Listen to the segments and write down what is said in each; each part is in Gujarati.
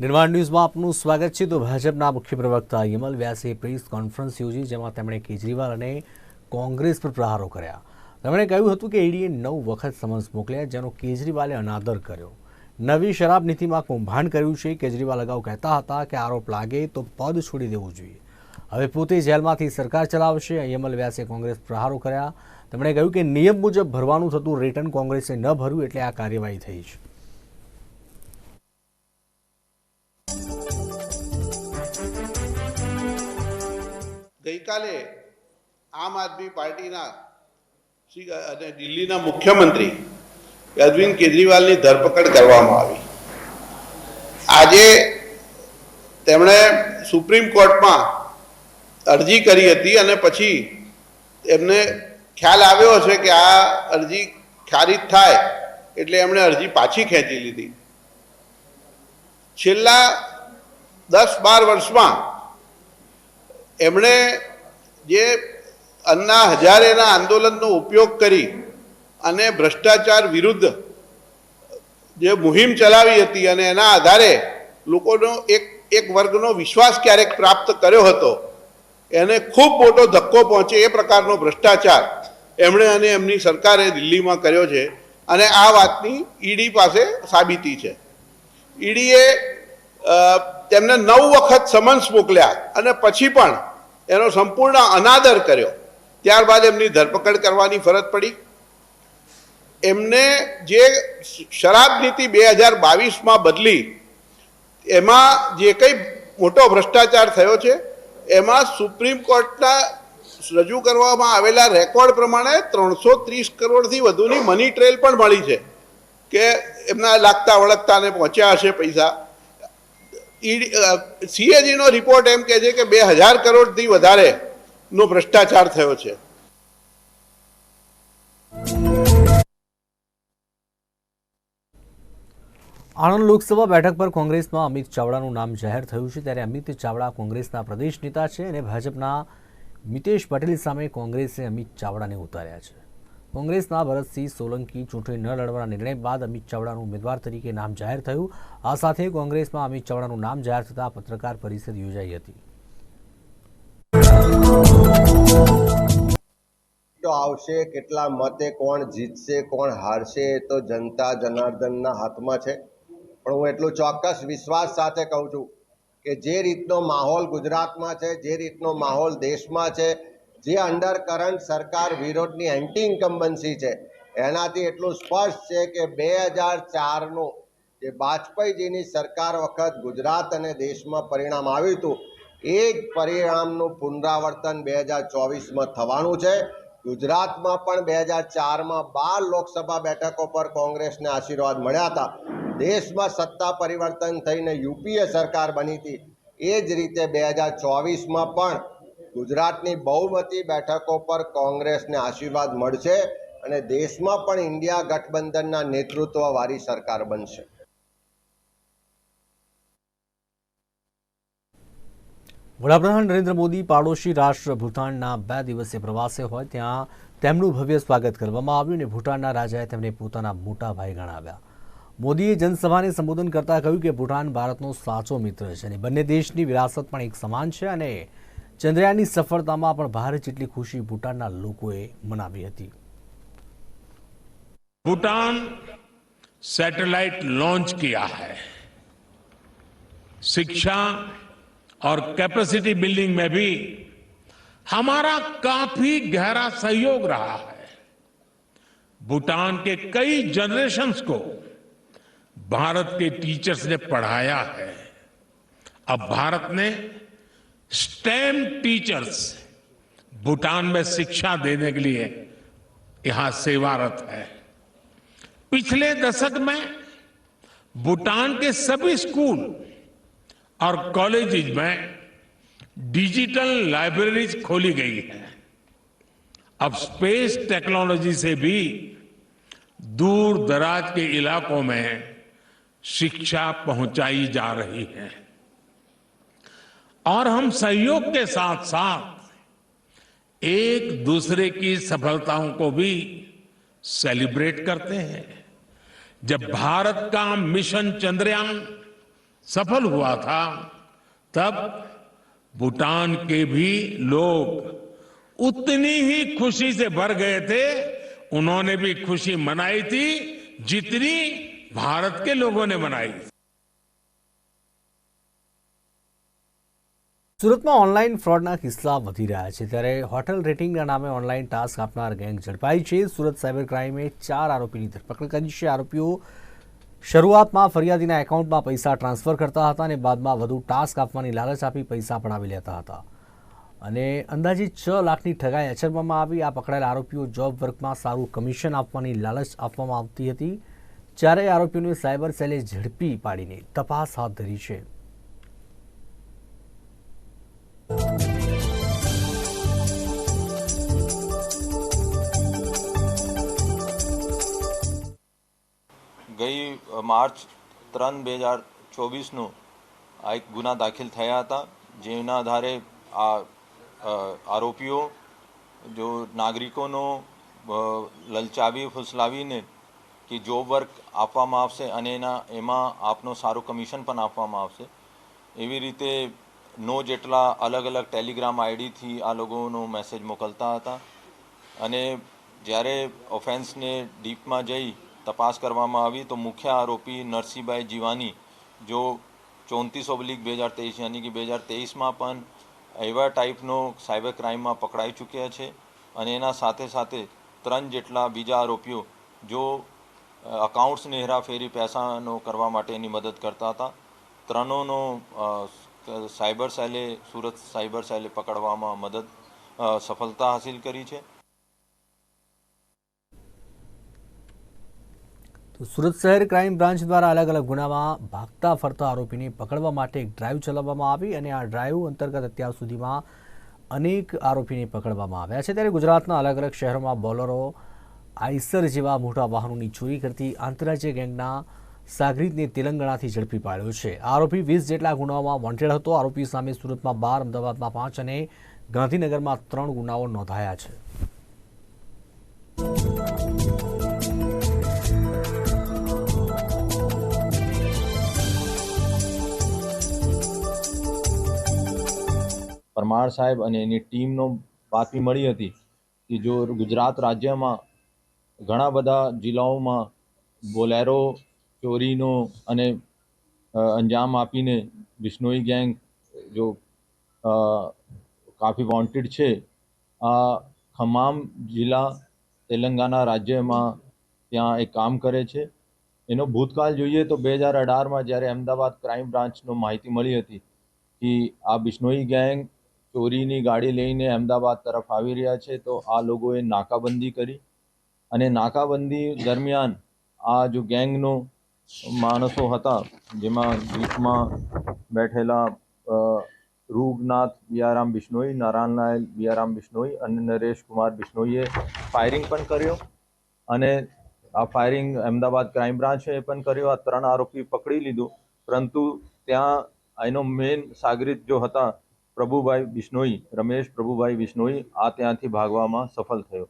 નિર્માણ ન્યૂઝમાં આપનું સ્વાગત છે. તો ભાજપના મુખ્ય પ્રવક્તા યમલ વ્યાસે પ્રેસ કોન્ફરન્સ યોજી, જેમાં તેમણે કેજરીવાલ અને કોંગ્રેસ પર પ્રહારો કર્યા. તેમણે કહ્યું હતું કે ઈડીએ નવ વખત સમન્સ મોકલ્યા, જેનો કેજરીવાલે અનાદર કર્યો. નવી શરાબ નીતિમાં કૌભાંડ કર્યું છે. કેજરીવાલ અગાઉ કહેતા હતા કે આરોપ લાગે તો પદ છોડી દેવું જોઈએ. હવે પોતે જેલમાંથી સરકાર ચલાવશે. યમલ વ્યાસે કોંગ્રેસ પ્રહારો કર્યા. તેમણે કહ્યું કે નિયમ મુજબ ભરવાનું થતું રિટર્ન કોંગ્રેસે ન ભર્યું, એટલે આ કાર્યવાહી થઈ છે. ગઈકાલે આમ આદમી પાર્ટીના શ્રી અને દિલ્હીના મુખ્યમંત્રી અરવિંદ કેજરીવાલની ધરપકડ કરવામાં આવી. આજે તેમણે સુપ્રીમ કોર્ટમાં અરજી કરી હતી અને પછી એમને ખ્યાલ આવ્યો છે કે આ અરજી ખારિજ થાય એટલે એમણે અરજી પાછી ખેંચી લીધી. છેલ્લા દસ બાર વર્ષમાં એમણે જે અન્ના હજારેના આંદોલનનો ઉપયોગ કરી અને ભ્રષ્ટાચાર વિરુદ્ધ જે મુહિમ ચલાવી હતી અને એના આધારે લોકોનો એક એક વર્ગનો વિશ્વાસ ક્યારેક પ્રાપ્ત કર્યો હતો, એને ખૂબ મોટો ધક્કો પહોંચે એ પ્રકારનો ભ્રષ્ટાચાર એમણે અને એમની સરકારે દિલ્હીમાં કર્યો છે અને આ વાતની ઈડી પાસે સાબિતી છે. ઈડીએ તેમને નવ વખત સમન્સ મોકલ્યા અને પછી પણ એનો સંપૂર્ણ અનાદર કર્યો. ત્યારબાદ એમની ધરપકડ કરવાની ફરજ પડી. એમને જે શરાબ નીતિ બે હજાર બાવીસમાં બદલી, એમાં જે કંઈ મોટો ભ્રષ્ટાચાર થયો છે, એમાં સુપ્રીમ કોર્ટના રજૂ કરવામાં આવેલા રેકોર્ડ પ્રમાણે ત્રણસો ત્રીસ કરોડથી વધુની મની ટ્રેલ પણ મળી છે. કે એમના લાગતા વળગતાને પહોંચ્યા હશે પૈસા. ઈડી સીએજીનો રિપોર્ટ એમ કહે છે કે બે હજાર કરોડથી વધારે નો ભ્રષ્ટાચાર થયો છે. આણંદ લોકસભા બેઠક પર કોંગ્રેસમાં અમિત ચાવડાનું નામ જાહેર થયું છે. ત્યારે અમિત ચાવડા કોંગ્રેસના પ્રદેશ નેતા છે અને ભાજપના મિતેશ પટેલ સામે કોંગ્રેસે અમિત ચાવડાને ઉતાર્યા છે. કોંગ્રેસના ભરતસિંહ સોલંકી ચૂંટણી ન લડવાના નિર્ણય બાદ અમિત ચાવડાનું ઉમેદવાર તરીકે નામ જાહેર થયું. આ સાથે કોંગ્રેસમાં અમિત ચાવડાનું નામ જાહેર થતાં પત્રકાર પરિષદ યોજાઈ હતી. આવશે કેટલા મતે કોણ જીતશે, કોણ હારશે એ તો જનતા જનાર્દનના હાથમાં છે. પણ હું એટલું ચોક્કસ વિશ્વાસ સાથે કહું છું કે જે રીતનો માહોલ ગુજરાતમાં છે, જે રીતનો માહોલ દેશમાં છે જે અંડર કરંટ સરકાર વિરોધની એન્ટી ઇન્કમ્બન્સી છે, એનાથી એટલું સ્પષ્ટ છે કે બે હજાર ચારનું જે વાજપેયીજીની સરકાર વખત ગુજરાત અને દેશમાં પરિણામ આવ્યું હતું, એ જ પરિણામનું પુનરાવર્તન બે હજાર ચોવીસમાં થવાનું છે. ગુજરાતમાં પણ બે હજાર ચારમાં બાર લોકસભા બેઠકો પર કોંગ્રેસને આશીર્વાદ મળ્યા હતા. દેશમાં સત્તા પરિવર્તન થઈને યુપીએ સરકાર બની હતી. એ જ રીતે બે હજાર ચોવીસમાં પણ ગુજરાતની બહુમતી બેઠકો પર કોંગ્રેસને આશીર્વાદ મળશે અને દેશમાં પણ ઇન્ડિયા ગઠબંધનના નેતૃત્વવાળી સરકાર બનશે. વડાપ્રધાન નરેન્દ્ર મોદી પાડોશી રાષ્ટ્ર ભૂટાનના બે દિવસીય પ્રવાસે હોય ત્યાં તેમનું ભવ્ય સ્વાગત કરવામાં આવ્યું અને ભૂટાનના રાજાએ તેમને પોતાના મોટા ભાઈ ગણાવ્યા. મોદીએ જનસભાને સંબોધન કરતા કહ્યું કે ભૂટાન ભારતનો સાચો મિત્ર છે અને બંને દેશની વિરાસત પણ એક સમાન છે અને ચંદ્રયાનની સફળતામાં પણ ભારત જેટલી ખુશી ભૂટાનના લોકોએ મનાવી હતી भूटान सैटेलाइट लॉन्च किया है शिक्षा और कैपेसिटी बिल्डिंग में भी हमारा काफी गहरा सहयोग रहा है भूटान के कई जनरेशंस को भारत के टीचर्स ने पढ़ाया है अब भारत ने स्टेम टीचर्स भूटान में शिक्षा देने के लिए यहाँ सेवारत है। पिछले दशक में भूटान के सभी स्कूल और कॉलेजेज में डिजिटल लाइब्रेरीज खोली गई है। अब स्पेस टेक्नोलॉजी से भी दूर दराज के इलाकों में शिक्षा पहुंचाई जा रही है। और हम सहयोग के साथ साथ एक दूसरे की सफलताओं को भी सेलिब्रेट करते हैं। जब भारत का मिशन चंद्रयान सफल हुआ था, तब भूटान के भी लोग उतनी ही खुशी से भर गए थे। उन्होंने भी खुशी मनाई थी, जितनी भारत के लोगों ने मनाई સુરતમાં ઓનલાઈન ફ્રોડના કિસ્સા વધી રહ્યા છે. ત્યારે હોટલ રેટિંગના નામે ઓનલાઈન ટાસ્ક આપનાર ગેંગ ઝડપાઈ છે. સુરત સાયબર ક્રાઇમે ચાર આરોપીની ધરપકડ કરી છે. આરોપીઓ શરૂઆતમાં ફરિયાદીના એકાઉન્ટમાં પૈસા ટ્રાન્સફર કરતા હતા અને બાદમાં વધુ ટાસ્ક આપવાની લાલચ આપી પૈસા પડાવી લેતા હતા. અને અંદાજે છ લાખની ઠગાઈ આચરવામાં આવી. આ પકડાયેલા આરોપીઓ જોબ વર્કમાં સારું કમિશન આપવાની લાલચ આપવામાં આવતી હતી. ચારેય આરોપીઓને સાયબર સેલે ઝડપી પાડીને તપાસ હાથ ધરી છે. ગઈ માર્ચ ત્રણ બે હજાર ચોવીસનું આ એક ગુના દાખલ થયા હતા, જેના આધારે આ આરોપીઓ, જો નાગરિકોનો લલચાવી, ફુસલાવીને કે જોબ વર્ક આપવામાં આવશે અને એના, એમાં આપનો સારું કમિશન પણ આપવામાં આવશે, એવી રીતે નો જેટલા અલગ અલગ ટેલિગ્રામ આઈડીથી આ લોકોનો મેસેજ મોકલતા હતા. અને જ્યારે ઓફેન્સને ડીપમાં જઈ તપાસ કરવામાં આવી, તો મુખ્ય આરોપી નરસિંહભાઈ જીવાની, જો ચોત્રીસ ઓબ્લિક બે હજાર તેવીસ યાની કે બે હજાર તેવીસમાં પણ એવા ટાઈપનો સાયબર ક્રાઇમમાં પકડાઈ ચૂક્યા છે. અને એના સાથે સાથે ત્રણ જેટલા બીજા આરોપીઓ જો અકાઉન્ટ્સની હેરાફેરી પૈસાનો કરવા માટે એની મદદ કરતા હતા. ત્રણોનો સાયબર સેલે, સુરત સાયબર સેલે પકડવામાં મદદ સફળતા હાસિલ કરી છે? તો સુરત શહેર ક્રાઇમ બ્રાન્ચ દ્વારા અલગ અલગ ગુનામાં ભાગતા ફરતા આરોપીને પકડવા માટે એક ડ્રાઈવ ચલાવવામાં આવી અને આ ડ્રાઈવ અંતર્ગત અત્યાર સુધીમાં અનેક આરોપીને પકડવામાં આવ્યા છે. ત્યારે ગુજરાતના અલગ અલગ શહેરોમાં બોલરો, આઈસર જેવા મોટા વાહનોની ચોરી કરતી આંતરરાજ્ય ગેંગના સાગરીતને તેલંગાણાથી ઝડપી પાડ્યો છે. આરોપી વીસ જેટલા ગુનાઓમાં વોન્ટેડ હતો. આરોપી સામે સુરતમાં બાર, અમદાવાદમાં પાંચ અને ગાંધીનગરમાં ત્રણ ગુનાઓ નોંધાયા છે. પરમાર સાહેબ અને એની ટીમનો બાતમી મળી હતી કે જો ગુજરાત રાજ્યમાં ઘણા બધા જિલ્લાઓમાં બોલેરો ચોરીનો અને અંજામ આપીને બિશ્નોઈ ગેંગ, જો કાફી વોન્ટેડ છે, આ ખમામ જિલ્લા તેલંગાના રાજ્યમાં ત્યાં એ કામ કરે છે. એનો ભૂતકાળ જોઈએ તો બે હજાર અઢારમાં જ્યારે અમદાવાદ ક્રાઇમ બ્રાન્ચનો માહિતી મળી હતી કે આ બિશ્નોઈ ગેંગ ચોરીની ગાડી લઈને અમદાવાદ તરફ આવી રહ્યા છે, તો આ લોકોએ નાકાબંધી કરી. અને નાકાબંધી દરમિયાન આ જો ગેંગનો માણસો હતા, જેમાં જીપમાં બેઠેલા રૂગનાથ બિયારામ બિશ્નોઈ નારાયણલાલ બિયારામ બિશ્નોઈ અને નરેશ કુમાર બિશ્નોઈએ ફાયરિંગ પણ કર્યો અને આ ફાયરિંગ અમદાવાદ ક્રાઇમ બ્રાન્ચે પણ કર્યો. આ ત્રણ આરોપી પકડી લીધો. પરંતુ ત્યાં એનો મેઇન સાગરિત જો હતા, પ્રભુભાઈ બિશ્નોઈ, રમેશ પ્રભુભાઈ બિશ્નોઈ, આ ત્યાંથી ભાગવામાં સફળ થયો.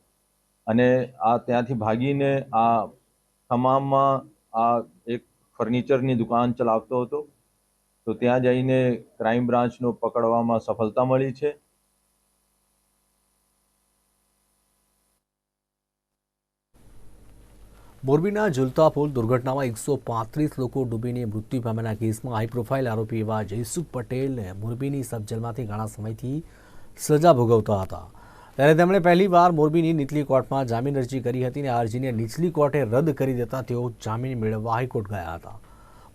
અને આ ત્યાંથી ભાગીને આ તમામમાં આ એક ફર્નિચરની દુકાન ચલાવતો હતો, તો ત્યાં જઈને ક્રાઇમ બ્રાન્ચનો પકડવામાં સફળતા મળી છે. મોરબીના ઝુલતા પુલ દુર્ઘટનામાં એકસો પાંત્રીસ લોકો ડૂબીને મૃત્યુ પામ્યાના કેસમાં હાઈ પ્રોફાઇલ આરોપી એવા જયસુખ પટેલ મોરબીની સબજેલમાંથી ઘણા સમયથી સજા ભોગવતા હતા. ત્યારે તેમણે પહેલીવાર મોરબીની નીચલી કોર્ટમાં જામીન અરજી કરી હતી અને આ અરજીને નીચલી કોર્ટે રદ કરી દેતા તેઓ જામીન મેળવવા હાઈકોર્ટ ગયા હતા.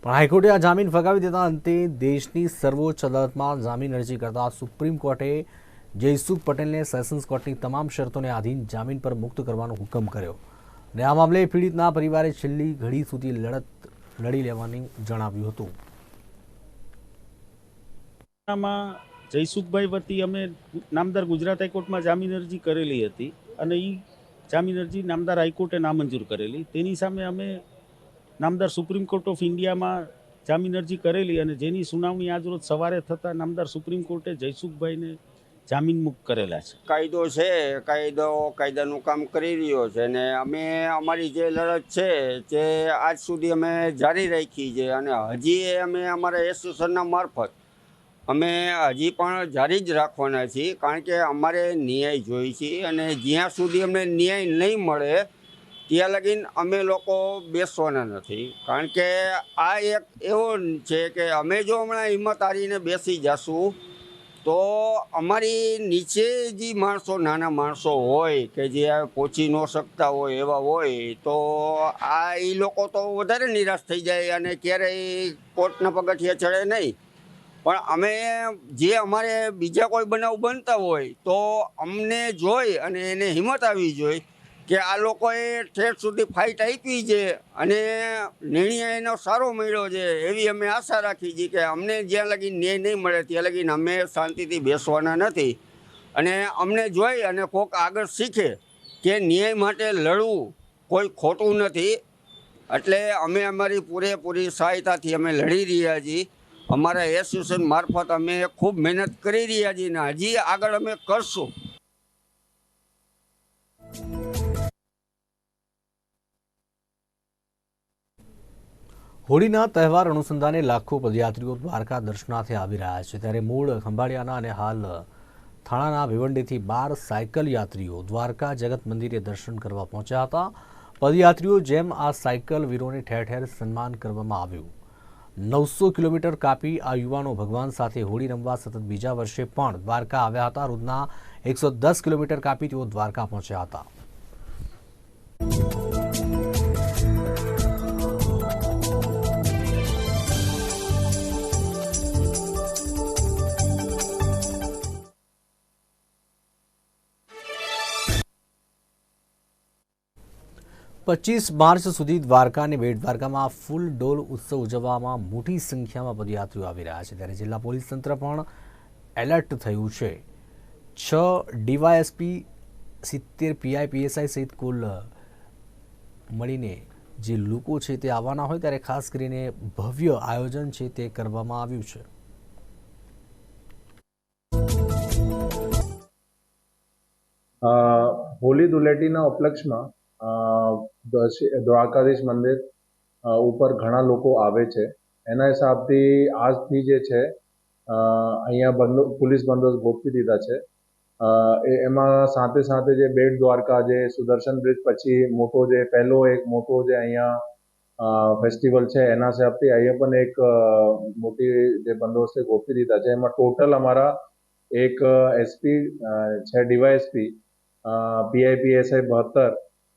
પણ હાઈકોર્ટે આ જામીન ફગાવી દેતા અંતે દેશની સર્વોચ્ચ અદાલતમાં જામીન અરજી કરતા સુપ્રીમ કોર્ટે જયસુખ પટેલને સેશન્સ કોર્ટની તમામ શરતોને આધીન જામીન પર મુક્ત કરવાનો હુકમ કર્યો. અને આ મામલે પીડિતના પરિવારે છેલ્લી ઘડી સુધી લડત લડી લેવાની જણાવ્યું હતું. જયસુખભાઈ વતી અમે નામદાર ગુજરાત હાઈકોર્ટમાં જામીન અરજી કરેલી હતી અને એ જામીન અરજી નામદાર હાઈકોર્ટે નામંજૂર કરેલી. તેની સામે અમે નામદાર સુપ્રીમ કોર્ટ ઓફ ઇન્ડિયામાં જામીન અરજી કરેલી અને જેની સુનાવણી આજરોજ સવારે થતાં નામદાર સુપ્રીમ કોર્ટે જયસુખભાઈને જામીન મુક્ત કરેલા છે. કાયદો છે, કાયદો, કાયદાનું કામ કરી રહ્યો છે અને અમે અમારી જે લડત છે તે આજ સુધી અમે જારી રાખી છે અને હજી અમે અમારા એસોસિએશનના મારફત અમે હજી પણ જારી જ રાખવાના છીએ, કારણ કે અમારે ન્યાય જોઈએ છે અને જ્યાં સુધી અમને ન્યાય નહીં મળે, ત્યાં લગીન અમે લોકો બેસવાના નથી. કારણ કે આ એક એવો છે કે અમે જો હમણાં હિંમત હારીને બેસી જશું, તો અમારી નીચે જે માણસો, નાના માણસો હોય કે જે પહોંચી ન શકતા હોય એવા હોય, તો આ એ લોકો તો વધારે નિરાશ થઈ જાય અને ક્યારેય કોર્ટના પગથિયા ચડે નહીં. પણ અમે જે અમારે બીજા કોઈ બનાવ બનતા હોય તો અમને જોઈ અને એને હિંમત આવી જોઈ કે આ લોકોએ ઠેઠ સુધી ફાઇટ આપી છે અને નિર્ણય એનો સારો મળ્યો છે એવી અમે આશા રાખી છીએ કે અમને જ્યાં લગી ન્યાય નહીં મળે ત્યાં લગીને અમે શાંતિથી બેસવાના નથી. અને અમને જોઈ અને કોક આગળ શીખે કે ન્યાય માટે લડવું કોઈ ખોટું નથી. એટલે અમે અમારી પૂરેપૂરી સહાયતાથી અમે લડી રહ્યા છીએ. અમારા એસોસિએશન મારફત અમે ખૂબ મહેનત કરી રહ્યા છીએ ને હજી આગળ અમે કરશું. હોળીના તહેવાર અનુસંધાને લાખો પદયાત્રીઓ દ્વારકા દર્શનાર્થે આવી રહ્યા છે. ત્યારે મૂળ ખંભાળિયાના અને હાલ થાણાના ભિવંડીથી બાર સાયકલ યાત્રીઓ દ્વારકા જગત મંદિરે દર્શન કરવા પહોંચ્યા હતા. પદયાત્રીઓ જેમ આ સાયકલ વીરોને ઠેર ઠેર સન્માન કરવામાં આવ્યું. નવસો કિલોમીટર કાપી આ યુવાનો ભગવાન સાથે હોળી રમવા સતત બીજા વર્ષે પણ દ્વારકા આવ્યા હતા. રોજના એકસો દસ કિલોમીટર કાપી તેઓ દ્વારકા પહોંચ્યા હતા. પચીસ માર્ચ સુધી દ્વારકા અને બેટ દ્વારકામાં ફૂલ ડોલ ઉત્સવ ઉજવવામાં મોટી સંખ્યામાં પદયાત્રીઓ આવી રહ્યા છે. ત્યારે જિલ્લા પોલીસ તંત્ર પણ એલર્ટ થયું છે. છ ડીવાયએસપી, સિત્તેર પીઆઈ, પીએસઆઈ સહિત કુલ મળીને જે લોકો છે તે આવવાના હોય ત્યારે ખાસ કરીને ભવ્ય આયોજન છે તે કરવામાં આવ્યું છે. હોલી ધૂળેટીના ઉપલક્ષમાં દ્વારકાધીશ મંદિર ઉપર ઘણા લોકો આવે છે. એના હિસાબથી આજથી જે છે અહીંયા બંદો, પોલીસ બંદોબસ્ત ગોઠવી દીધા છે. એ, એમાં સાથે સાથે જે બેટ દ્વારકા જે સુદર્શન બ્રિજ પછી મોટો જે, પહેલો એક મોટો જે અહીંયા ફેસ્ટિવલ છે, એના હિસાબથી અહીંયા પણ એક મોટી જે બંદોબસ્ત ગોઠવી દીધા છે. એમાં ટોટલ અમારા એક એસપી છે ડીવાયએસપી પીઆઈપીએસઆઈ બહત્તર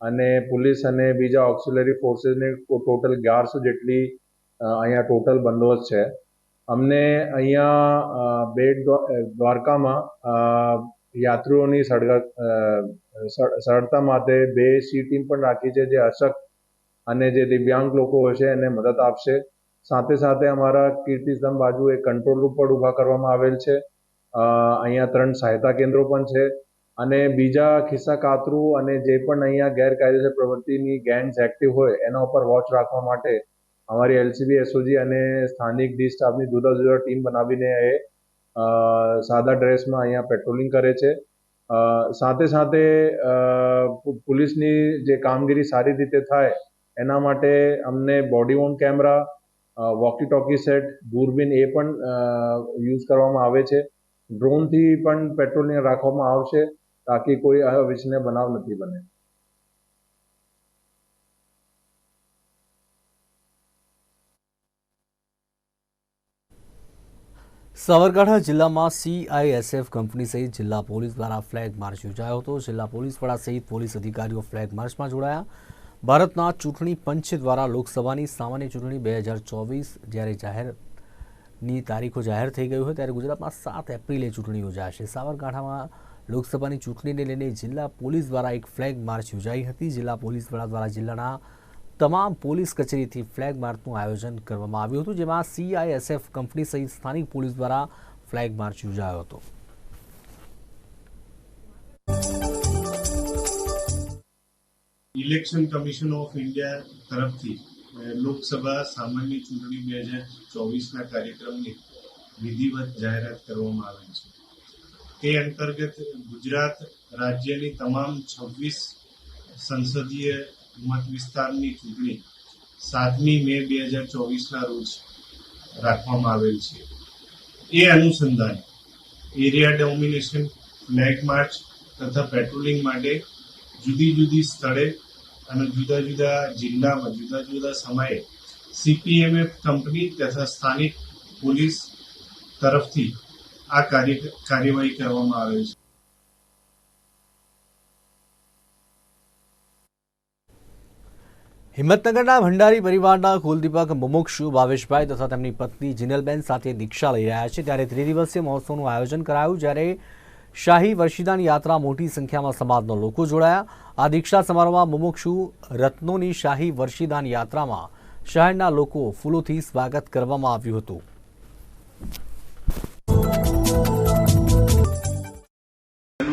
અને પોલીસ અને બીજા ઓક્સિલરી ફોર્સીસની ટોટલ અગિયારસો જેટલી અહીંયા ટોટલ બંદોબસ્ત છે. અમને અહીંયા બેટ દ્વારકામાં યાત્રીઓની સરળતા માટે બે સી ટીમ પણ રાખી છે, જે અશક્ત અને જે દિવ્યાંગ લોકો હોય છે, એને મદદ આપશે. સાથે સાથે અમારા કીર્તિસ્તંભ બાજુ એક કંટ્રોલ રૂમ પણ ઊભા કરવામાં આવેલ છે. અહીંયા ત્રણ સહાયતા કેન્દ્રો પણ છે. અને બીજા ખિસ્સા કાતરું અને જે પણ અહીંયા ગેરકાયદેસર પ્રવૃત્તિની ગેંગ્સ એક્ટિવ હોય, એના ઉપર વોચ રાખવા માટે અમારી એલસીબી એસઓજી અને સ્થાનિક ડી સ્ટાફની જુદા જુદા ટીમ બનાવીને એ સાદા ડ્રેસમાં અહીંયા પેટ્રોલિંગ કરે છે. સાથે સાથે પોલીસની જે કામગીરી સારી રીતે થાય, એના માટે અમને body on camera walkie talkie set દૂરબીન એ પણ યુઝ કરવામાં આવે છે. ડ્રોનથી પણ પેટ્રોલિંગ રાખવામાં આવશે. તાકી કોઈ અવિશ્વસનીય બનાવ નથી બને સાબરકાંઠા જિલ્લામાં સીઆઈએસએફ કંપની સહિત જિલ્લા પોલીસ દ્વારા ફ્લેગ માર્ચ યોજાયો હતો જિલ્લા પોલીસ વડા સહિત પોલીસ અધિકારીઓ ફ્લેગ માર્ચમાં જોડાયા ભારતના ચૂંટણી પંચ દ્વારા લોકસભાની સામાન્ય ચૂંટણી બે હજાર ચોવીસ જ્યારે જાહેરની તારીખો જાહેર થઈ ગઈ હોય ત્યારે ગુજરાતમાં સાત એપ્રિલે ચૂંટણી યોજાશે સાબરકાંઠામાં લોકસભાની ચૂંટણીને લઈને જિલ્લા પોલીસ દ્વારા એક ફ્લેગ માર્ચ યોજાઈ હતી. જિલ્લા પોલીસ વડા દ્વારા જિલ્લાના તમામ પોલીસ કચેરીથી ફ્લેગ માર્ચનું આયોજન કરવામાં આવ્યું હતું, જેમાં સીઆઈએસએફ કંપની સહિત સ્થાનિક પોલીસ દ્વારા ફ્લેગ માર્ચ યોજાયો હતો. ઇલેક્શન કમિશન ઓફ ઇન્ડિયા તરફથી લોકસભા સામાન્ય ચૂંટણી બે હજાર ચોવીસના કાર્યક્રમની વિધિવત જાહેરાત કરવામાં આવી છે. તે અંતર્ગત ગુજરાત રાજ્યની તમામ છવ્વીસ સંસદીય મત વિસ્તારની ચૂંટણી સાતમી મે બે હજાર ચોવીસના રોજ રાખવામાં આવેલ છે. એ અનુસંધાને એરિયા ડોમિનેશન, ફ્લેગ માર્ચ તથા પેટ્રોલિંગ માટે જુદી જુદી સ્થળે અને જુદા જુદા જિલ્લામાં, જુદા જુદા સમયે સીપીએમએફ કંપની તથા સ્થાનિક પોલીસ તરફથી આ કાર્યવાહી કરવામાં આવેલ છે. હિંમતનગરના ભંડારી પરિવારના કુલદીપક મુમુક્ષુ ભાવેશભાઈ તથા તેમની પત્ની જિનલબેન સાથે દીક્ષા લઈ રહ્યા છે. ત્યારે ત્રિદિવસીય મહોત્સવનું આયોજન કરાયું, જ્યારે શાહી વર્ષિદાન યાત્રા મોટી સંખ્યામાં સમાજના લોકો જોડાયા. આ દીક્ષા સમારોહમાં મુમુક્ષુ રત્નોની શાહી વર્ષિદાન યાત્રામાં શહેરના લોકો ફૂલોથી સ્વાગત કરવામાં આવ્યું હતું.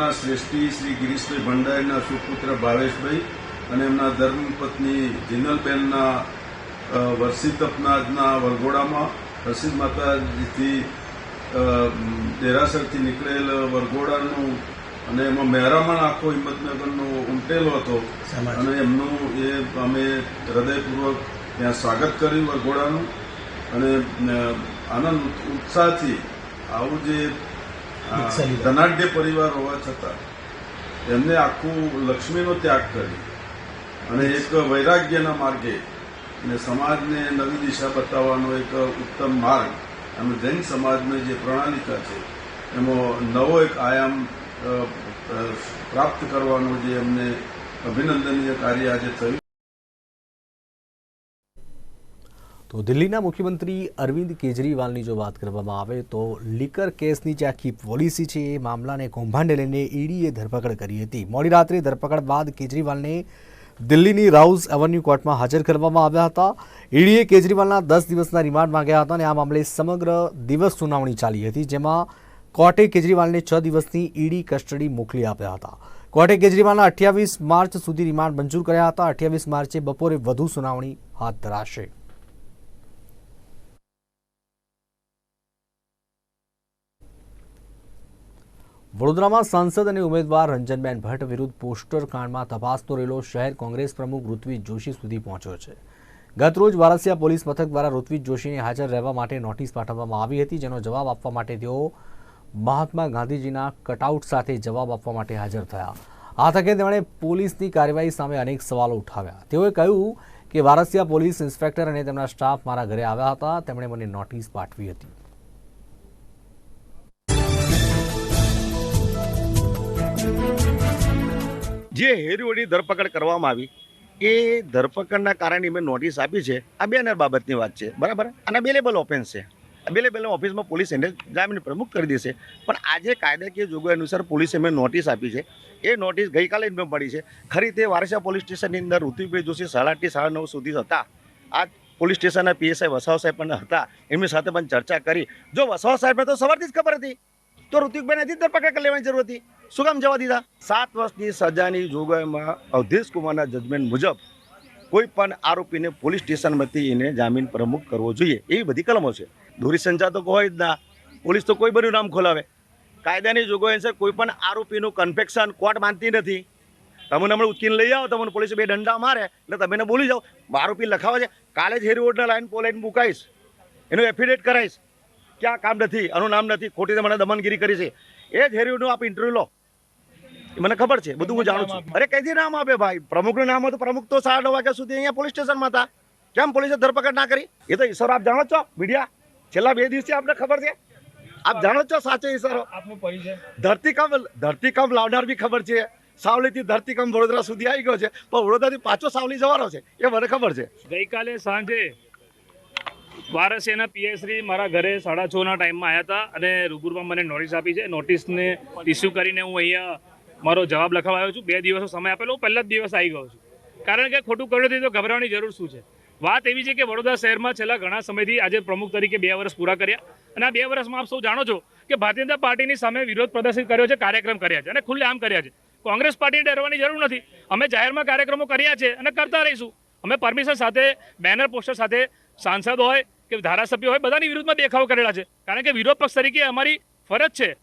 એમના શ્રેષ્ઠી શ્રી ગિરીશભાઈ ભંડારીના સુપુત્ર ભાવેશભાઈ અને એમના ધર્મપત્ની જિનલબેનના અ, વર્ષી તપનાજના વરઘોડામાં પ્રસિદ્ધ માતાજીથી દેરાસરથી નીકળેલ વરઘોડાનું અને એમાં મહેરામણ આખો હિંમતનગરનો ઉમટેલો હતો. અને એમનું એ અમે હૃદયપૂર્વક ત્યાં સ્વાગત કર્યું વરઘોડાનું. અને આનંદ ઉત્સાહથી આવું જે ધનાઢ્ય પરિવાર હોવા છતાં એમને આખું લક્ષ્મીનો ત્યાગ કરી અને એક વૈરાગ્યના માર્ગે અને સમાજને નવી દિશા બતાવવાનો એક ઉત્તમ માર્ગ અને જૈન સમાજની જે પ્રણાલિકા છે એમાં નવો એક આયામ પ્રાપ્ત કરવાનો જે અમને અભિનંદનીય કાર્ય આજે થયું તો દિલ્હીના મુખ્યમંત્રી અરવિંદ કેજરીવાલની જો વાત કરવામાં આવે તો લીકર કેસની જે આખી પોલિસી છે એ મામલાને કૌભાંડે લઈને ઈડીએ ધરપકડ કરી હતી. મોડી રાત્રે ધરપકડ બાદ કેજરીવાલને દિલ્હીની રાઉઝ એવન્યુ કોર્ટમાં હાજર કરવામાં આવ્યા હતા. ઈડીએ કેજરીવાલના દસ દિવસના રિમાન્ડ માંગ્યા હતા અને આ મામલે સમગ્ર દિવસ સુનાવણી ચાલી હતી, જેમાં કોર્ટે કેજરીવાલને છ દિવસની ઈડી કસ્ટડી મોકલી આપ્યા હતા. કોર્ટે કેજરીવાલના અઠ્યાવીસ માર્ચ સુધી રિમાન્ડ મંજૂર કર્યા હતા. અઠ્યાવીસ માર્ચે બપોરે વધુ સુનાવણી હાથ ધરાશે. વડોદરામાં સાંસદ અને ઉમેદવાર રંજનબેન ભટ્ટ વિરુદ્ધ પોસ્ટર કાંડમાં તપાસતો રેલો શહેર કોંગ્રેસ પ્રમુખ ઋત્વિજ જોશી સુધી પહોંચ્યો છે. ગતરોજ વારસિયા પોલીસ મથક દ્વારા ઋત્વિજ જોશીને હાજર રહેવા માટે નોટિસ પાઠવવામાં આવી હતી, જેનો જવાબ આપવા માટે તેઓ મહાત્મા ગાંધીજીના કટઆઉટ સાથે જવાબ આપવા માટે હાજર થયા. આ તકે તેમણે પોલીસની કાર્યવાહી સામે અનેક સવાલો ઉઠાવ્યા. તેઓએ કહ્યું કે વારસિયા પોલીસ ઇન્સ્પેક્ટર અને તેમના સ્ટાફ મારા ઘરે આવ્યા હતા, તેમણે મને નોટિસ પાઠવી હતી. જે હેરીઓની ધરપકડ કરવામાં આવી, એ ધરપકડના કારણે મેં નોટિસ આપી છે. આ બે બાબતની વાત છે. બરાબર? અને બેલેબલ ઓફેન્સ છે. બેલેબલ ઓફિસમાં પોલીસ એને જામીન પ્રમુખ કરી દેશે. પણ આજે કાયદાકીય જોગવાઈ અનુસાર પોલીસે મેં નોટિસ આપી છે. એ નોટિસ ગઈકાલે જ મેં મળી છે. ખરી તે વારસા પોલીસ સ્ટેશનની અંદર ઋતુભાઈ જોશી સાડા આઠથી સાડા નવ સુધી હતા. આ પોલીસ સ્ટેશનના પીએસઆઈ વસાવ સાહેબ પણ હતા. એમની સાથે પણ ચર્ચા કરી. જો વસાવ સાહેબને તો સવારથી જ ખબર હતી. તો ઋતિકભાઈ નથી ધરપકડ કરી લેવાની જરૂર હતી. શું કામ જવા દીધા? સાત વર્ષની સજાની જોગવાઈમાં અવધેશ કુમારના જજમેન્ટ મુજબ કોઈ પણ આરોપીને પોલીસ સ્ટેશનમાંથી એને જામીન પ્રમુખ કરવો જોઈએ. એવી બધી કલમો છે. દોરી સંચા તો હોય જ ના. પોલીસ તો કોઈ બન્યું નામ ખોલાવે. કાયદાની જોગવાઈ છે કોઈ પણ આરોપીનું કન્ફેક્શન કોર્ટ માનતી નથી. તમે હમણાં ઉચકીને લઈ આવો, તમને પોલીસે બે દંડા મારે, એટલે તમે એને બોલી જાઓ. આરોપી લખાવે છે, કાલે જ હેરી રોડના લાઈન પોલાઈન મુકાઈશ. એનું એફિડેટ કરાવીશ ક્યાં કામ નથી, આનું નામ નથી. ખોટી મને દમનગીરી કરી છે. એ જ હેરીનું આપ ઇન્ટરવ્યુ લો. મને ખબર છે બધું હું જાણું છું. અરે કઈથી નામ આપે ભાઈ? પ્રમુખનું નામ હતું પ્રમુખ તો સાડા નવ વાગ્યા સુધી અહીંયા પોલીસ સ્ટેશનમાં હતા. કેમ પોલીસે ધરપકડ ના કરી? એ તો ઈશ્વર આપ જાણો છો મીડિયા. છેલ્લા બે દિવસથી આપને ખબર છે. આપ જાણો છો સાચો ઈશ્વરો ધરતીકંપ ધરતીકંપ લાવનાર બી ખબર છે. સાવલીથી ધરતીકંપ વડોદરા સુધી આવી ગયો છે. પણ વડોદરાથી પાછો સાવલી જવાનો છે એ મને ખબર છે. ગઈકાલે સાંજે વારસેના પીએસશ્રી મારા ઘરે સાડા છના ટાઈમમાં આવ્યા હતા અને રૂબરૂમાં મને નોટિસ આપી છે. નોટિસને ઇસ્યુ કરીને હું અહીંયા મારો જવાબ લખવા આવ્યો છું. બે દિવસનો સમય આપેલો, હું પહેલા જ દિવસ આવી ગયો છું. કારણ કે ખોટું કર્યું તો ગભરાવાની જરૂર શું છે? વાત એવી છે કે વડોદરા શહેરમાં છેલ્લા ઘણા સમયથી આજે પ્રમુખ તરીકે બે વર્ષ પૂરા કર્યા અને આ બે વર્ષમાં આપ સૌ જાણો છો કે ભારતીય જનતા પાર્ટીની સામે વિરોધ પ્રદર્શિત કર્યો છે, કાર્યક્રમ કર્યા છે અને ખુલ્લે આમ કર્યા છે. કોંગ્રેસ પાર્ટીને ડરવાની જરૂર નથી. અમે જાહેરમાં કાર્યક્રમો કર્યા છે અને કરતા રહીશું. અમે પરમિશન સાથે, બેનર પોસ્ટર સાથે સાંસદ હોય કે ધારાસભ્ય હોય બધાની વિરુદ્ધમાં દેખાવ કરેલા છે. કારણ કે વિરોધ પક્ષ તરીકે અમારી ફરજ છે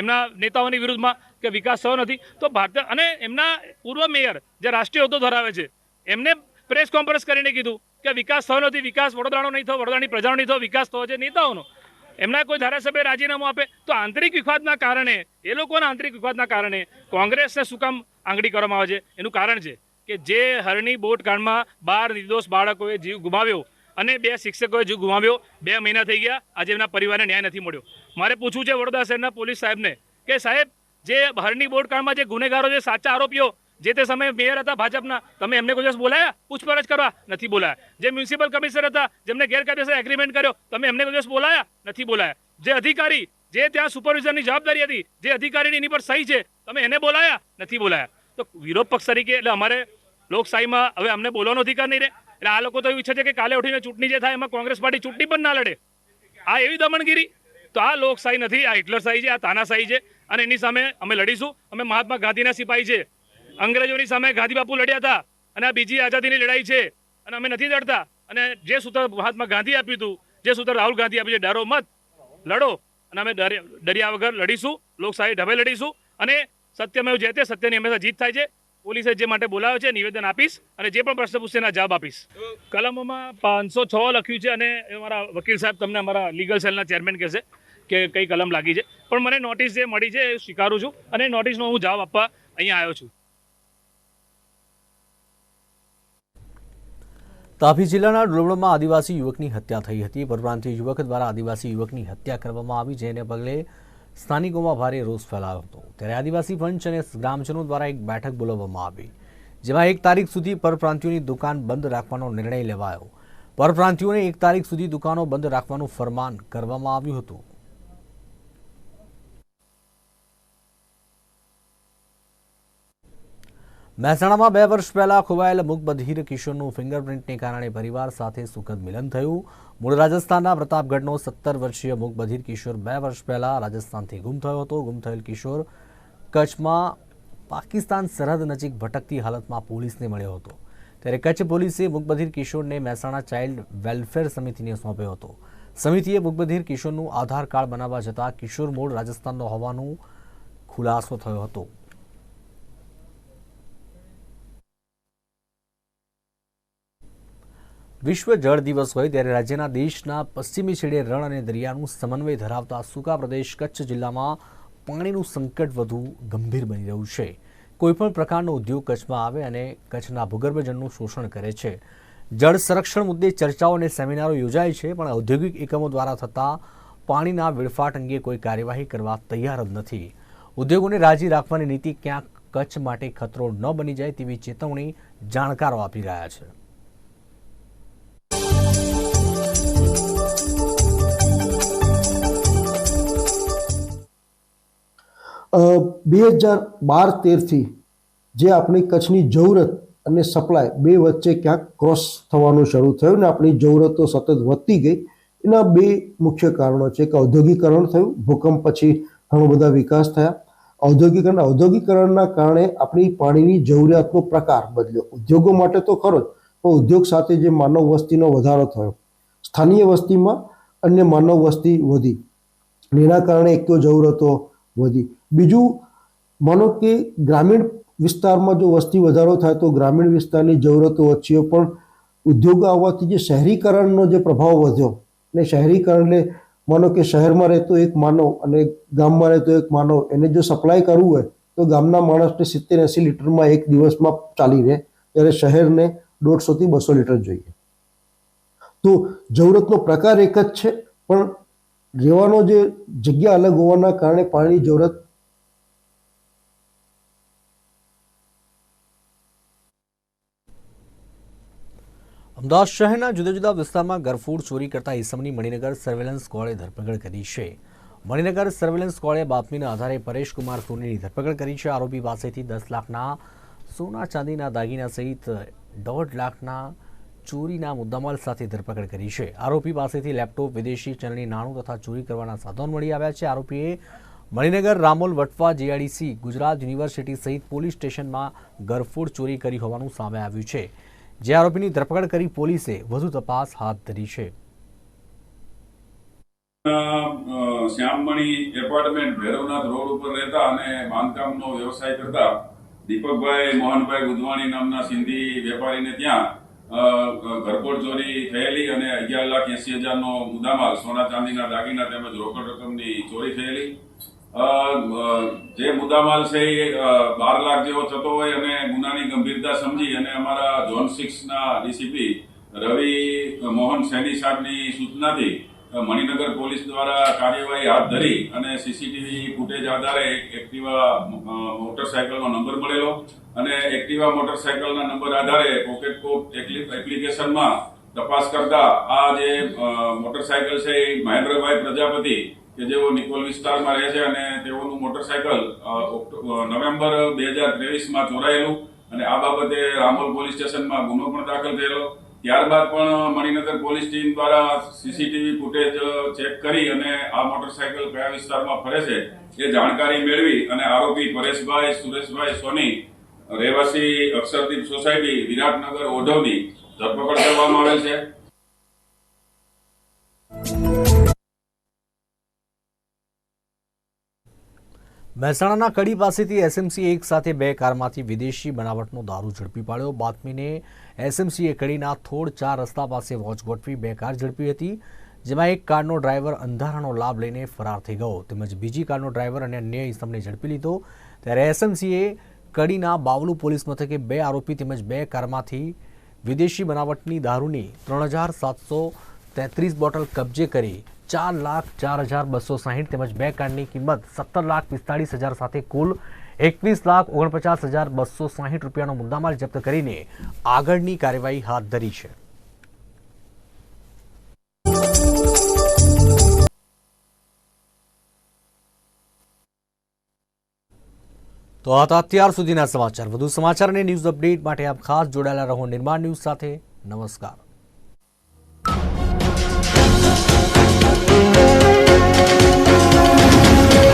એમના નેતાઓની વિરુદ્ધમાં કે વિકાસ થયો નથી. તો ભારત અને એમના પૂર્વ મેયર જે રાષ્ટ્રીય હોદ્દો ધરાવે છે, એમને પ્રેસ કોન્ફરન્સ કરીને કીધું કે વિકાસ થયો નથી, વિકાસ વડોદરાનો નહીં થયો, વડોદરાની પ્રજાનો નહીં થયો, વિકાસ થયો છે નેતાઓનો. એમના કોઈ ધારાસભ્ય રાજીનામું આપે તો આંતરિક વિવાદના કારણે, એ લોકોના આંતરિક વિવાદના કારણે કોંગ્રેસને શું કામ આંગળી કરવામાં આવે છે? એનું કારણ છે કે જે હરણી બોટ કાંડમાં બાર નિર્દોષ બાળકોએ જીવ ગુમાવ્યો અને બે શિક્ષકોએ જીવ ગુમાવ્યો, બે મહિના થઈ ગયા, આજે એમના પરિવારને ન્યાય નથી મળ્યો. મારે પૂછવું છે વડોદરા શહેરના પોલીસ સાહેબને કે સાહેબ, જે હરણી બોર્ડકાળમાં જે ગુનેગારો છે સાચા આરોપીઓ જે તે સમયે મેયર હતા ભાજપના, તમે એમને કોઈ દિવસ બોલાયા? પૂછપરછ કરવા? નથી બોલાયા. જે મ્યુનિસિપલ કમિશનર હતા, જેમને ગેરકાયદેસર એગ્રીમેન્ટ કર્યો, તમે એમને કોઈ દિવસ બોલાયા? નથી બોલાયા. જે અધિકારી, જે ત્યાં સુપરવિઝરની જવાબદારી હતી, જે અધિકારીની એની પર સહી છે, તમે એને બોલાયા? નથી બોલાયા. તો વિરોધ પક્ષ તરીકે, એટલે અમારે લોકશાહીમાં હવે અમને બોલવાનો અધિકાર નહીં રહે. એટલે આ લોકો તો એવું ઈચ્છે છે કે કાલે ઉઠીને ચૂંટણી જે થાય, એમાં કોંગ્રેસ પાર્ટી ચૂંટણી પણ ના લડે. આ એવી દમણગીરી તો આ લોકશાહી નથી, આ હિટલરશાહી છે, આ તાનાશાહી છે. અને એની સામે અમે લડીશું. અમે મહાત્મા ગાંધીના સિપાહી છે. અંગ્રેજોની સામે ગાંધી બાપુ લડ્યા હતા. અને આ બીજી આઝાદીની લડાઈ છે. અને અમે નથી લડતા. અને જે સૂત્ર મહાત્મા ગાંધી આપ્યું હતું, જે સૂત્ર રાહુલ ગાંધી આપ્યું છે, ડરો મત, લડો. અને અમે ડર- ડર્યા વગર લડીશું. લોકશાહી ઢબે લડીશું. અને સત્યમેવ જયતે સત્યની હંમેશા જીત થાય છે. પોલીસે જે માટે બોલાવ્યો છે, નિવેદન આપીશ. અને જે પણ પ્રશ્ન પૂછશે એના જવાબ આપીશ. કલમોમાં પાંચસો છ લખ્યું છે અને એ અમારા વકીલ સાહેબ તમને અમારા લીગલ સેલના ચેરમેન કહેશે. કે કઈ કલમ લાગી છે. પણ મને નોટિસ જે મળી છે એ સ્વીકારું છું અને નોટિસનો હું જવાબ આપવા અહીંયા આવ્યો છું. તાપી જિલ્લાના ડોલવણમાં આદિવાસી યુવકની હત્યા થઈ હતી. પરપ્રાંતીય યુવક દ્વારા આદિવાસી યુવકની હત્યા કરવામાં આવી, જેને પગલે સ્થાનિકોમાં ભારે રોષ ફેલાયો હતો. ત્યારે આદિવાસી પંચ અને ગ્રામજનો દ્વારા એક બેઠક બોલાવવામાં આવી, જેમાં એક તારીખ સુધી પરપ્રાંતિઓની દુકાન બંધ રાખવાનો નિર્ણય લેવાયો. પરપ્રાંતિઓને એક તારીખ સુધી દુકાનો બંધ રાખવાનું ફરમાન કરવામાં આવ્યું હતું. મહેસાણામાં બે વર્ષ પહેલા ખોવાયેલ મૂકબધિર કિશોરનું ફિંગરપ્રિન્ટને કારણે પરિવાર સાથે સુખદ મિલન થયું. મૂળ રાજસ્થાનના પ્રતાપગઢનો સત્તર વર્ષીય મૂકબધિર કિશોર બે વર્ષ પહેલા રાજસ્થાનથી ગુમ થયો હતો. ગુમ થયેલ કિશોર કચ્છમાં પાકિસ્તાન સરહદ નજીક ભટકતી હાલતમાં પોલીસને મળ્યો હતો. ત્યારે કચ્છ પોલીસે મૂકબધિર કિશોરને મહેસાણા ચાઇલ્ડ વેલફેર સમિતિને સોંપ્યો હતો. સમિતિએ મૂકબધિર કિશોરનું આધાર કાર્ડ બનાવવા જતાં કિશોર મૂળ રાજસ્થાનનો હોવાનું ખુલાસો થયો હતો. વિશ્વ જળ દિવસ હોય ત્યારે રાજ્યના દેશના પશ્ચિમી છેડે રણ અને દરિયાનું સમન્વય ધરાવતા સૂકા પ્રદેશ કચ્છ જિલ્લામાં પાણીનું સંકટ વધુ ગંભીર બની રહ્યું છે. કોઈપણ પ્રકારનો ઉદ્યોગ કચ્છમાં આવે અને કચ્છના ભૂગર્ભ જળનું શોષણ કરે છે. જળ સંરક્ષણ મુદ્દે ચર્ચાઓ અને સેમિનારો યોજાય છે, પણ ઔદ્યોગિક એકમો દ્વારા થતા પાણીના વેડફાટ અંગે કોઈ કાર્યવાહી કરવા તૈયાર જ નથી. ઉદ્યોગોને રાજી રાખવાની નીતિ ક્યાંક કચ્છ માટે ખતરો ન બની જાય તેવી ચેતવણી જાણકારો આપી રહ્યા છે. બે હજાર બાર તેરથી જે આપણી કચ્છની જરૂરત અને સપ્લાય બે વચ્ચે ક્યાંક ક્રોસ થવાનું શરૂ થયું ને આપણી જરૂરતો સતત વધતી ગઈ, એના બે મુખ્ય કારણો છે. કે ઔદ્યોગિકરણ થયું, ભૂકંપ પછી ઘણો બધા વિકાસ થયા. ઔદ્યોગિકરણ, ઔદ્યોગિકરણના કારણે આપણી પાણીની જરૂરિયાતનો પ્રકાર બદલ્યો. ઉદ્યોગો માટે તો ખરો જ, પણ ઉદ્યોગ સાથે જે માનવ વસ્તીનો વધારો થયો, સ્થાનીય વસ્તીમાં અન્ય માનવ વસ્તી વધી એના કારણે એક તો જરૂરતો વધી. બીજું, માનો કે ગ્રામીણ વિસ્તારમાં જો વસ્તી વધારો થાય તો ગ્રામીણ વિસ્તારની જરૂરતો ઓછી પણ ઉદ્યોગો આવવાથી જે શહેરીકરણનો જે પ્રભાવ વધ્યો, ને શહેરીકરણ એટલે માનો કે શહેરમાં રહેતો એક માનવ અને ગામમાં રહેતો એક માનવ, એને જો સપ્લાય કરવું હોય, તો ગામના માણસને સિત્તેર એંસી લીટરમાં એક દિવસમાં ચાલી રહે, ત્યારે શહેરને દોઢસોથી બસો લીટર જોઈએ. તો જરૂરતનો પ્રકાર એક જ છે, પણ રહેવાનો જે જગ્યા અલગ હોવાના કારણે પાણીની જરૂરત અમદાવાદ શહેરના જુદા જુદા વિસ્તારમાં ગરફૂડ ચોરી કરતા ઈસમની મણિનગર સર્વેલન્સ સ્કવોડે ધરપકડ કરી છે. મણિનગર સર્વેલન્સ સ્કવોડે બાતમીના આધારે પરેશકુમાર સોનીની ધરપકડ કરી છે. આરોપી પાસેથી દસ લાખના સોના ચાંદીના દાગીના સહિત દોઢ લાખના ચોરીના મુદ્દામાલ સાથે ધરપકડ કરી છે. આરોપી પાસેથી લેપટોપ, વિદેશી ચલણી નાણું તથા ચોરી કરવાના સાધનો મળી આવ્યા છે. આરોપીએ મણિનગર રામોલ વટવા જીઆઈડીસી, ગુજરાત યુનિવર્સિટી સહિત પોલીસ સ્ટેશનમાં ગરફોડ ચોરી કરી હોવાનું સામે આવ્યું છે. જે આરોપીની ધરપકડ કરી પોલીસે વધુ તપાસ હાથ ધરી છે. શ્યામમણી એપાર્ટમેન્ટ ભૈરવનાથ રોડ ઉપર રહેતા અને બાંધકામનો વ્યવસાય કરતા દીપકભાઈ મોહનભાઈ ગુદવાણી નામના સિંધી વેપારીને ત્યાં અ, ચોરી થયેલી અને અગિયાર લાખ એસી હજારનો મુદ્દામાલ સોના ચાંદીના દાગીના તેમજ રોકડ રકમની ચોરી થયેલી. જે મુદ્દામાલ છે એ બાર લાખ જેવો થતો હોય અને ગુનાની ગંભીરતા સમજી અને અમારા ઝોન સિક્સના ડીસીપી રવિ મોહન સૈની સાહેબની સૂચનાથી મણિનગર પોલીસ દ્વારા કાર્યવાહી હાથ ધરી અને સીસીટીવી ફૂટેજ આધારે એક એક્ટિવા મોટરસાયકલનો નંબર મળેલો અને એક્ટિવા મોટરસાયકલના નંબર આધારે પોકેટ કોપ એપ્લિકેશનમાં તપાસ કરતા આ જે મોટરસાયકલ છે એ મહેન્દ્રભાઈ પ્રજાપતિ કે જેઓ નિકોલ વિસ્તારમાં રહે છે અને તેઓનું મોટરસાયકલ નવેમ્બર બે હજાર ત્રેવીસમાં ચોરાયેલું અને આ બાબતે રામોલ પોલીસ સ્ટેશનમાં ગુનો પણ દાખલ થયેલો. ત્યારબાદ પણ મણિનગર પોલીસ ટીમ દ્વારા સીસીટીવી ફૂટેજ ચેક કરી અને આ મોટરસાયકલ કયા વિસ્તારમાં ફરે છે એ જાણકારી મેળવી અને આરોપી પરેશભાઈ, સુરેશભાઈ સોની, રહેવાસી અક્ષરદીપ સોસાયટી, વિરાટનગર ઓઢવની ધરપકડ કરવામાં આવેલ છે. મહેસાણાના કડી પાસેથી એસએમસી એક સાથે બે કારમાંથી વિદેશી બનાવટનો દારૂ ઝડપી પાડ્યો. બાતમીને એસએમસીએ કડીના થોડ ચાર રસ્તા પાસે વોચ ગોઠવી બે કાર ઝડપી હતી, જેમાં એક કારનો ડ્રાઈવર અંધારાનો લાભ લઈને ફરાર થઈ ગયો તેમજ બીજી કારનો ડ્રાઈવર અને અન્ય ઇસમને ઝડપી લીધો. ત્યારે એસએમસીએ કડીના બાવલુ પોલીસ મથકે બે આરોપી તેમજ બે કારમાંથી વિદેશી બનાવટની દારૂની ત્રણ બોટલ કબજે કરી ચાર લાખ ચાર હજાર બસો સાહીઠ તેમજ બે કાર્ડની કિંમત સત્તર લાખ પિસ્તાળીસ હજાર સાથે કુલ એકવીસ લાખ ઓગણપચાસ હજાર બસો સાહીઠ રૂપિયાનો મુદ્દામાલ જપ્ત કરીને આગળની કાર્યવાહી હાથ ધરી છે. તો આ હતા અત્યાર સુધીના સમાચાર. વધુ સમાચાર અને ન્યૂઝ અપડેટ માટે આપ ખાસ જોડાયેલા રહો નિર્માણ ન્યૂઝ સાથે. નમસ્કાર.